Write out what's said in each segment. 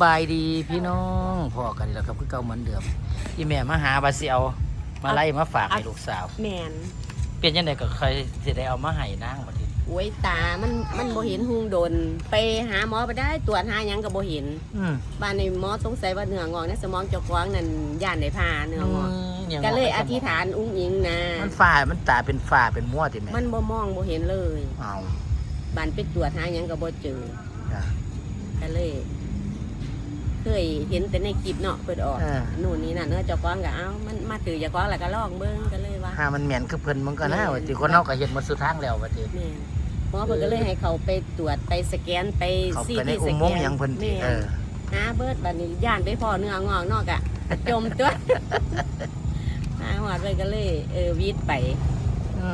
ำบายดีพี่น้องพ่อกันนี่แหล้วครับคือเก่าเหมือนเดิมที่แม่มาหาบาเซียวมาไล่มาฝากให้ลูกสาว แมนเป็นยังไงก็เคยสิได้เอามาให้นางบัดนี้โอ้ยตา มันมันบ่เห็นหุงโดน ไปหาหมอไปได้ตรวจหาหยังก็บ่เห็นอืมบ้านในหมอสงสัยว่าเนื้องอกในสมองเจ้าของนั่นย่านได้ผ่าเนื้องอกมงก็เลยงอธิษฐานอุ้งอิงนะมันฝ้ามันตาเป็นฝ้าเป็นมั่วติแม่มันบ่มองบ่เห็นเลยเอาบ้านไปตรวจหาหยังก็บ่เจอจ้ะก็เลย เคยเห็นแต่ในคลิปเนาะเปิดออกเออนู่นนี่นั่นเนาะเจ้าของก็เอ้ามันมาถือเจ้าของแล้วก็ลองเบิ่งก็เลยว่าถ้ามันเหม็นคือเพิ่นมันก็น่าแม่นว่าติคนเฮาก็เฮ็ดหมดสุดทางแล้วบัดนี้แม่นหมอเพิ่นก็เลยให้เขาไปตรวจไปสแกนไปเขาซีไปในทีอุสโมแกงค์นหยังเพิ่นติแม่นเออ หาเบิดบัดนี้ย่านไปพอเนื้องอกนอกอะ จมตัวหาหอดไปก็เลย เออวีดไปอื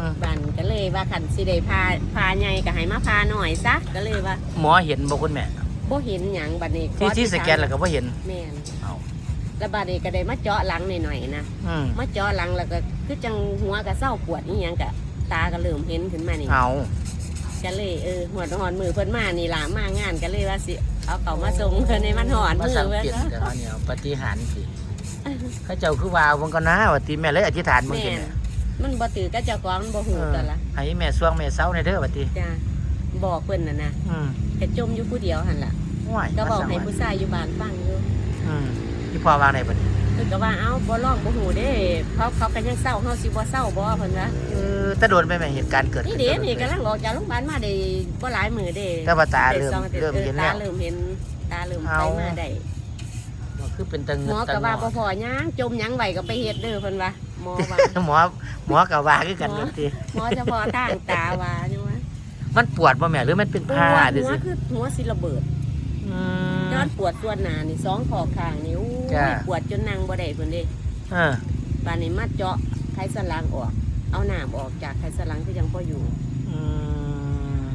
มบันก็เลยว่าขันสิได้พาพาใหญ่ก็ให้มาพาหน่อยซะก็เลยว่าหมอเห็นบ่คุณแม่ บ่เห็นหยังบัดนี้ขอที่ที่อสธิษฐาแกนแล้วก็บ่เห็นแม่นเอาแล้วบัดนี้ก็ได้มาเจาะหลังหน่อยๆนะอืมมาเจาะหลังแล้วก็คือจังหัวก็เศร้าปวดอีหยังก็ตาก็เริ่มเห็นขึ้นมานี่เอาก็เลยเออหัวหอนมือเพิ่นมานี่ล่ะมางานก็เลยว่าสิเอาเขามาส่งเพิ่นในมันหอนมามือสังเพิ่นเกตเนาะแต่ว่าเนี่ยปฏิหารย์สิเขาเจ้าคือว่าเบิ่งก็นะว่าติแม่เลยอธิษฐานเบิ่งแม่กินนน่ะมันบ่ถือก็เจ้าของมันบ่ฮู้กันละให้แม่สวงแม่เซาในเด้อว่าติจ้าบอกเพิ่นน่ะนะอืมกระจมอยู่ผู้เดียวหั่นล่ะ ห่วยก็บอกมาให้สั่งผู้ชายอยู่บ้านฟังอยู่อืมที่พ่อวางได้บัดนี้เพิ่นก็ว่าเอ้าบ่ร้องบ่ฮู้เด้เขาเขาก็ยังเศร้าเฮาสิบ่เศร้าบ่เพิ่นว่าเออแต่โดนไปแม่เหตุการณ์เกิดนี่ขึ้นเด้โดนี่ไปกำลังออกจากโรงพยาบาลมาได้บ่หลายมื้อเด้แต่ว่าตาได้เริ่มสองอาทิตย์เริ่มเห็นออแล้วตาเริ่มเห็นตาเริ่มเอาไปมาได้มันคือเป็นตะหเงิมดอตะก็งว่าอบ่พอหยังจมหยังไว้ก็ไปเฮ็ดเด้อเพิ่นว่าหมอว่า หมอหมอก็ว่าคือกันหมอบัดติหมอเฉพาะทางตาว่าจังว่ามันปวดบ่แม่หรือมันเป็นปวผ้าดดิหัวสิคือหัวสิระเบิด อืมย้อนปวดส่วนหน้านี่สองขอบข้างนี่โอ้จ้ะ ยปวดจนนั่งบ่ได้เพิ่นเด้เออป่านนี้มาเจาะไขสันหลังออก เอาหนามออกจากไขสันหลังที่ยังพออยู่อืม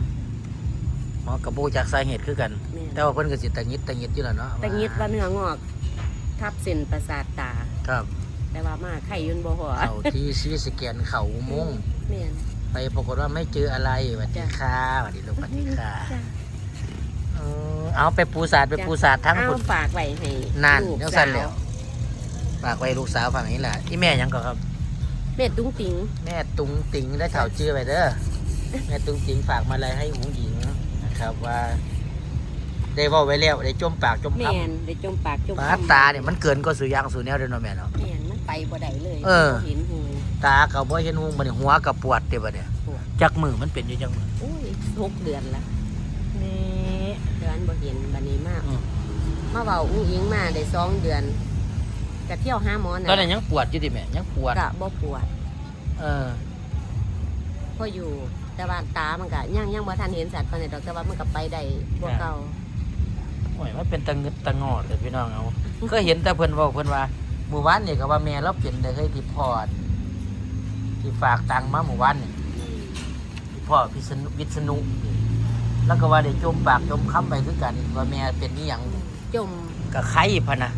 หมอกับโบจากสาเหตุคือกัน แม่แต่ว่าเพิ่นก็สิตะงิดตะงิดอยู่แล้วเนาะแต่งิดว่าเนื้องอก ทับเส้นประสาทตา ครับแต่ว่ามาไข่ยุนบ่หัวเข้าที่ซีสแกนเข้าอุโมงค์แม่น ไปปรากฏว่าไม่เจออะไรสวัสดีจ้ะค่ะสวัสดีลูกสวัสดีค่ะ จ้ะ เออเอาไปปูสาดไปปูสาดทั้งเอาคุณฝากไว้ให้นานลูกยังสาสั่นวแล้วฝากไว้ลูกสาวฝั่งนี้แหละที่แม่หยังก็ครับเม็ดตุ้งติง แม่ตุงติงได้ข่าวชื่อไปเด้อแม่ตุงติงฝากมาอะไรให้หงหญิงนะครับว่า ได้เว่าไว้แล้วได้จมปากจมแม่คำนได้จมปากจมปาคำตาเนี่ยมันเกินก็สุยางสุแนวเด้อเนาะแม่เนาะแม่นมันไปบ่ได้เลยเออบ่เห็นหูตากับบ่เห็นหุงบัดนี้หัวกับปวดเด้บัดเนี่ยปวดจักมือมันเป็นอยู่จักมืออุ้ยหกเดือนละนี่เดือนบ่เห็นบัดนี้มาก อืมมาเว้าอุ้งอิงมาได้สองเดือนก็เที่ยวหาหมอตอนนั้น่ะนยังปวดอยู่ดิแม่ยังปวดก็บ่ปวดเออ พออยู่ แต่ว่าตามันก็ยังยังบ่ทันเห็นสัตว์ปานใดดอกแต่ว่ามันก็ไปได้บ่เก่า โอ้ยมันเป็นตะงึดตะงอดเลยพี่น้องเอาก็เห็นแต่เพิ่นเว้าเพิ่นว่าหมู่บ้านนี่ก็ว่าแม่เราเปลี่ยนได้เคยที่พอดที่ฝากตังค์มาหมู่บ้านนี่ที่พ่อพิษณุวิษณุ แล้วก็ว่าได้จมปากจมคำไปคือกัน ว่าแม่เป็นนี่ยังจมกับไข่พะนะ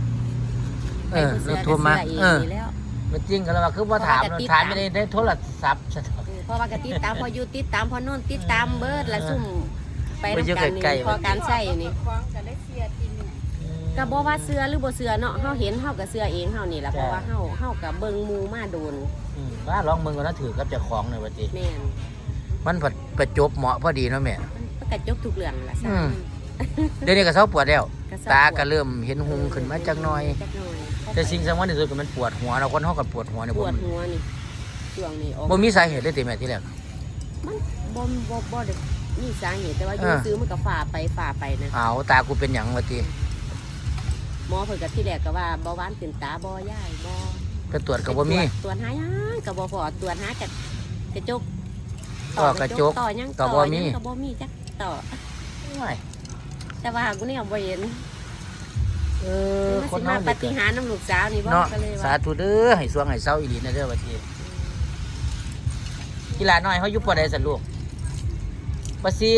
เออไปแล้วผู้โทรมาเสื้เอออก็เสื้อเองนี่แล้วมันจริงก็แล้วว่าคือว่าถามเพราะว่าจะติดถามตามไม่ได้ได้โทรศัพท์ซะเออเพราะว่ากติดตามพออยู่ติดตามพอโน่นติดตามเบิดและซุ่มไปไปอยู่นำกันใกล้นี่ๆพอการใช้นี่คว้างกันได้เสียทีหนึ่งก็บ่ว่าเสื้อหรือบ่เสื้อเนาะเฮาเห็นเฮาก็เสื้อเองเฮานี่ล่ะเพราะว่าเฮาเฮาก็เบิ่งหมู่มาโดนอืมว่าลองมึงก็น่าถือกับเจ้าของหน่อยว่าติแม่นมันประประจบเหมาะพอดีเนาะแม่ มันก็จบทุกเรื่องล่ะอืซ่ามเดี๋ยวนี้ก็เศร้าปวดแล้วก็เศร้ตาก็ปวดเริ่มเห็นหุงขึ้นมาจักหน่อยจักหน่อยแต่สิ่งสำคัญที่สุดก็มันปวดหัวเราคนเฮาก็ปวดหัวเนี่ยปบ่วดหัวนี่ช่วงนี้ออกบ่มีสาเหตุเลยติแม่ที่แรก มันบ่บ่บ่ได้มีสาเหตุแต่ว่าอยู่อ่า ซื้อมันก็ฝ่าไปฝ่าไปนะอ้าวตากูเป็นหยังวะติหมอเพิ่นก็ที่แรกก็ว่าเบาหวานขึ้นตาบ่ย่ายบ่ไปตรวจก็บ่มี ตรวจหาหยังก็บ่พอตรวจหากระกระจกต่อกระจกต่อหยังก็บ่มีต่อหยังก็บ่มีจัก ต่อ ไม่แต่ว่ากูเนี่ยบ่เห็นเออมันคนสิเฮามาปนี่ฏิก็หารย์น้ำลูกสาวนี่บ่เนาะก็เลยสาว่าธุเด้อให้สวงให้เศร้าอีหลีนะเด้อว่าติกีฬาน้อยเฮาอยู่ปอใดสั่นลูกปะซี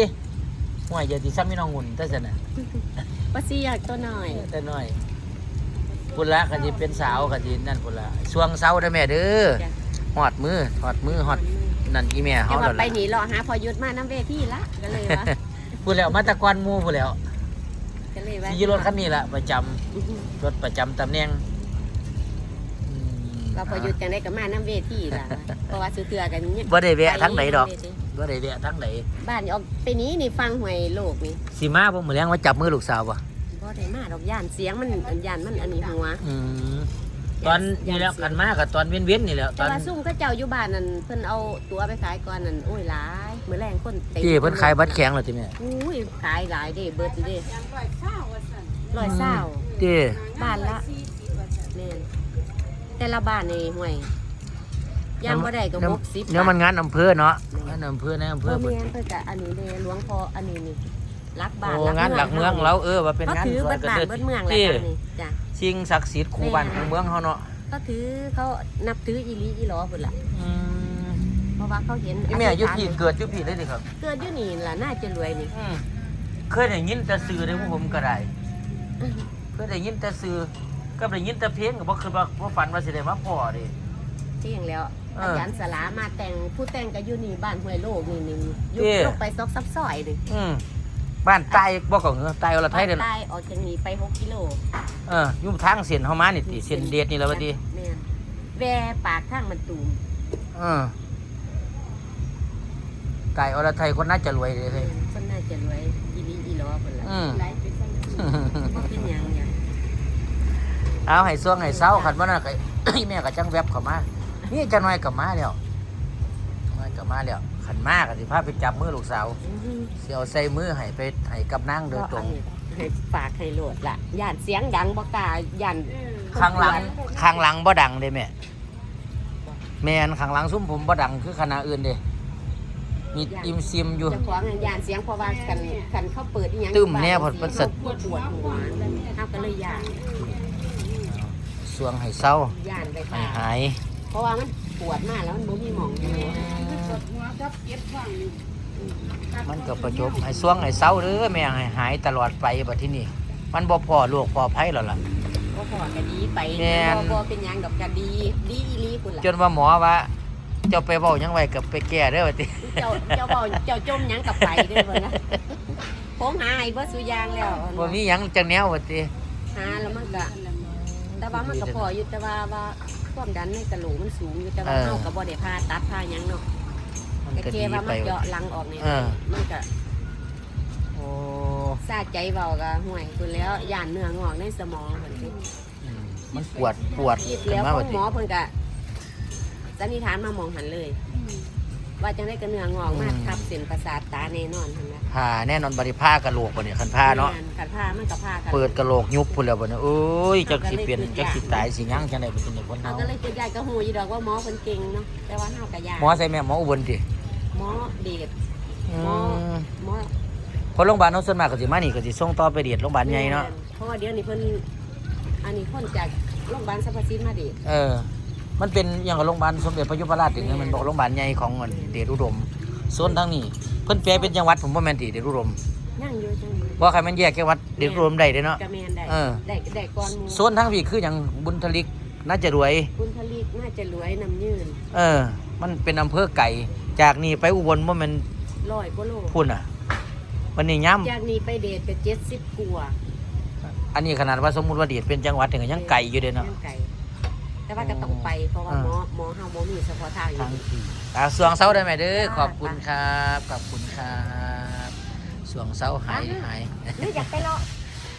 ห่วยอย่าสิซ้ำมีน้องหุ่นแต่ซั่นน่ะว่าสิอยากตัวน้อยแต่น้อยพุ่นละก็สิเป็นสาวก็สินั่นพุ่นละสวงเศร้าเด้อแม่เด้อ จ้ะฮอดมือฮอดมือฮอด นั่นอีแม่แต่เฮาว่าแล้วไปล่ะหนีรอหาพอยุดมาน้ำเวทีละก็เลยว่าพูดแล้วมาแตะกอนหมูพูดแล้วกก็เลยแวะขี่รถคันนี้แหละประจำรถประจำตำแหน่งอืมเราพอหยุดจังได้กับมาน้ำเวทีล่ะเพราะว่าซื้อเตือกันเนี่ยบ่ได้แวะทั้งไหนดอกไปเวทีบ่ได้แวะทั้งไหนบ้านนี่ออกไปนี้นี่ฟังหวยโลกนี่สิมาบ่มื้อแลงว่าจับมือลูกสาวบ่บ่ได้มาดอกย่านเสียงมันย่านมันอันนี้หัวอืม ตอนนี่แหล้วกันมากับตอนเว้นๆนี่แหล้วตแต่อนว่าซุ่มก็เจ้าอยู่บ้านนั่นเพิ่นเอาตัวไปขายก่อนนั่นโอ้ยหลายมื้อแรงคนเต็มที่เพิ่นขายบัตรแข็งแล้วติแม่อุ้ยขายหลายเด้เบิดเด้ร้อยเศร้าที่บ้านละแม่นแต่ละบ้านนี่ห่วยย่างบ่ได้ก็60เนี่ยมันงานอำเภอเนาะงานอำเภอในอำเภเพิ่อนเพิ่นเพิ่นก็อันนี้เด้หลวงพ่ออันนี้นี่ รักบ้านโอ้งานหลักเมืองเราเออว่าเป็นก็งานถือสวเบิยดกันบ้านเด้อเบิดเมืองแล้วที่กันนี่จ้ะสิ่งศักดิ์สิทธิ์คู่บ้านคู่เมืองเฮาเนาะก็ถือเขานับถืออีหลีอีหลอพุ่นล่ะอืมเพราะว่าเขาเห็นนี่แม่อยู่พี่เกิดอยู่พี่เลยดิครับ เกิดอยู่นี่ล่ะน่าจะรวยนี่อืมเคยได้ยินแต่สื่อในพวกผมก็ได้เคยได้ยินแต่สื่อก็ได้ยินแต่เพลงก็บ่คือว่าบ่ฝันว่าสิได้มาพ่อดิเที่ยงแล้วเอออาจารย์สลามาแต่งผู้แต่งก็อยู่นี่บ้านห้วยโลกนี่นี่อยู่เอ๊ะลงไปซอกซับซอยนี่อืม บ้านใต้บ่ก็เหงือใต้อรไทยเด้อบ้านใต้ออกจากนี้ไป6กิโลเอออยู่ทางเส้นเฮามานี่ติเส้นเดชนี่แหล้วว่าติแม่นแวปากทางมันตูมเออใต้อรไทยคนน่าจะรวยเลยเฮ้ยคนน่าจะรวยอีหลีอีหลอพุ่นล่ะอืม บ่เป็นหยังเนี่ยเอาให้ซ่วงให้เศร้าคันว่าน่ะก็แม่ก็จังแวบเข้ามา นี่จะน้อยก็มาแล้วน้อยก็มาแล้ว ขันมากสิพาไปจับมือลูกสาวอื้อเสียวใส่มือให้ไปให้กับนางโดยตรงให้ฝากให้โหลดล่ะย่านเสียงดังบ่กล้าย่านข้างหลังข้างหลังบ่ดังเด้แม่แม่นข้างหลังซุ้มผมบ่ดังคือคณะอื่นเด้มีอิมซิมอยู่เจ้าของย่านเสียงเพราะว่ากันกันเขาเปิดอีหยังตึ้มแน่พอดเพิ่นสะปวดปวดหัวเฮาก็เลยย่านสวงให้เศร้าย่านไปให้ค่ะหาย เพราะว่ามันปวดมากแล้วมันบ่มีหมองอยู่ มันก็ประจบให้สวงให้เศร้าเด้อแม่ให้หายตลอดไปบัดที่นี่มันบ่พอโรคพอภัยแล้วล่ะก็พอก็ดีไปแม่นบ่บ่เป็นหยังดอกก็ดีดีอีหลีพุ่นล่ะจนว่าหมอว่าเจ้าไปเว้าหยังไว้กับไปแก้เด้อบัดนี้เจ้าเจ้าเว้าเจ้าจมหยังกับไปเด้อเพิ่นนะผมหาให้เบ่สุอยางแล้วบ่มีหยังจังแนวบัดนี้หาแล้วมันก็แต่ว่ามันก็พออยู่แต่ว่าว่าความดันในกระโหลกมันสูงอยู่แต่ว่าเฮาก็บ่ได้ผ่าตัดผ่าหยังเนาะ มันแต่ก็แค่ดีว่าไปมันเจาะหลังออกนี่เออมันก็โอ้ซาใจเบาก็ห่วยคุณแล้วย่านเนื้องอกในสมองเพิ่นสิอืมมันปวดปวดคิดขึ้นแล้วมาขบัอดงหมนี้อเพิ่นก็สันนิษฐานมามองหันเลย ว่าจังได้กระเนื้องอกมาทับเส้นประสาทตาแน่นอนหั่นนะผ่าแน่นอนบริผ้ากะโหลกบ่เนี่ยคันผ้าเนาะแม่ขัดผ้ามันก็ผ้ากันเปิดกะโหลกยุบพุ่นแล้วบ่เนี่ยโอ้ยจักสิเป็นจักสิตายสิหยังจังได๋บ่เป็นคนเขาเฮาก็เลยจะยายก็หูอยู่ดอกว่าหมอเพิ่นเก่งเนาะแต่ว่าเฮาก็ยากหมอใส่แม่หมออุบลติหมอเดชอืหมอมหมอเพราะโรงพยาบาลเฮาส่วนมากก็สิมานี่ก็สิส่งต่อไปเดียดโรงพยาบาลใหญ่เนาะเพราะว่าเดี๋ยวนี้เพิ่นอันนี้คนจากโรงพยาบาลสรรพสินมาเดชเออ มันเป็นอหย่างกับโรงพยาบาลสมเด็จพระยุพราชอย่างเงี้ยมันบอกโรงพยาบาลใหญ่ของอันเดชอุดมโซนทางนี้ เพิ่นแปลเป็นจังหวัดผมบ่แม่นติเดชอุดมนั่งอยู่จังเลยบ่ใครมันแยกจังหวัดเดชอุดมได้เด้เนาะกระแมนได้เออได้ได้ก่อนหมูโซนทางพี่คือหยังบุญทลิกน่าจะรวยคุณผลิตน่าจะรวยน้ำยืนเออ มันเป็นอำเภอไก่ จากนี่ไปอุบลบ่แม่นร้อยกว่าโลพุ่นอะวันนี้ย้ำจากนี้ไปเดชก็เจ็ดสิบกว่าอันนี้ขนาดว่าสมมุติว่าเดชเป็นจังหวัดถึงยังไก่อยู่เด้เนาะยังไกล แต่ว่าก็ต้องไปเพราะว่าอ่าหมอหมอเฮาบ่มีเฉพาะทางอยู่ทางที่อ่าสวงเสาได้ไหมเด้อจ้าขอบคุณครับ ขอบคุณครับ สวงเสาหายหาย หรืออยากไปเลาะ